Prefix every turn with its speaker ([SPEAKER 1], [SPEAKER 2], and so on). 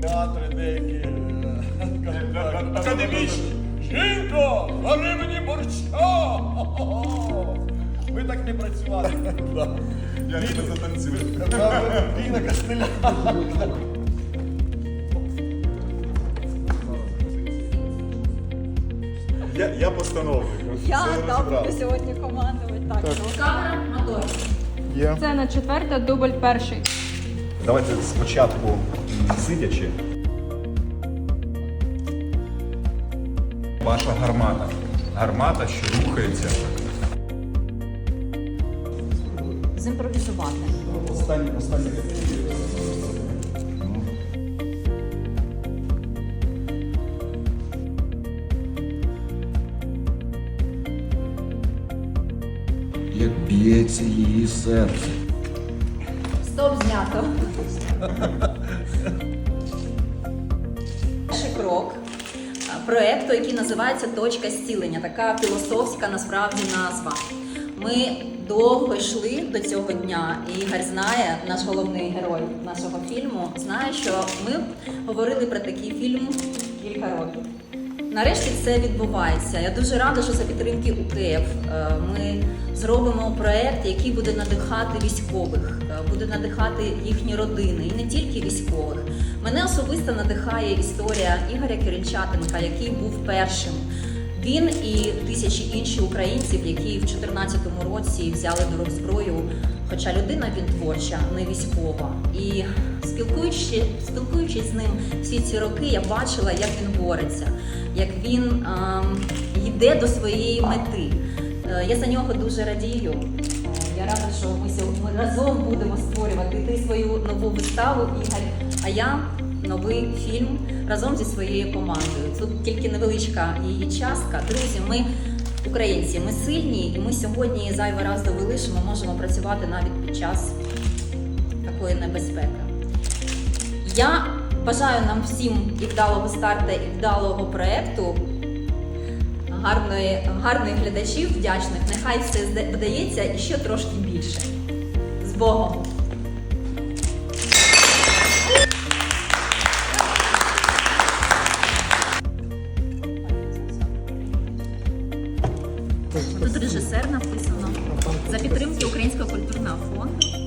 [SPEAKER 1] Театри деякі е, скажімо так, академічні. Жінко, вари мені борща! Ви так не працювали.
[SPEAKER 2] Я тебе затанцюю.
[SPEAKER 1] Війна Костеля.
[SPEAKER 2] Я, я постановник.
[SPEAKER 3] Я там буду сьогодні командувати. Так,
[SPEAKER 4] Камера, мотор.
[SPEAKER 2] Є.
[SPEAKER 3] Сцена четверта, дубль перший.
[SPEAKER 2] Давайте спочатку сидячи. Ваша гармата. Гармата, що рухається.
[SPEAKER 3] Зімпровізувати.
[SPEAKER 2] Останній, останній.
[SPEAKER 5] як б'ється її серце.
[SPEAKER 4] Стоп знято. Перший крок а, проекту, який називається Точка зцілення. Така філософська насправді назва. Ми довго йшли до цього дня, і Ігор знає, наш головний герой нашого фільму, знає, що ми говорили про такий фільм кілька років. Нарешті це відбувається. Я дуже рада, що за підтримки УКФ е, ми зробимо проект, який буде надихати військових, е, буде надихати їхні родини, і не тільки військових. Мене особисто надихає історія Ігоря Киринчатенка, який був першим. Він і тисячі інші українців, які в 2014 році взяли до рук зброю. Хоча людина він творча, не військова. І спілкуючи, спілкуючись з ним всі ці роки, я бачила, як він бореться, як він ем, йде до своєї мети. Е, я за нього дуже радію. Е, Я рада, що ми ми разом будемо створювати ти свою нову виставу, Ігор, а я новий фільм разом зі своєю командою. Тут тільки невеличка її частка. Друзі, ми українці, ми сильні, і ми сьогодні зайвий раз довели, що ми можемо працювати навіть під час такої небезпеки. Я бажаю нам всім і вдалого старту, і вдалого проекту. Гарної, гарних глядачів, вдячних. Нехай все вдається і ще трошки більше. З Богом! Тут режисер написано за підтримки Українського культурного фонду.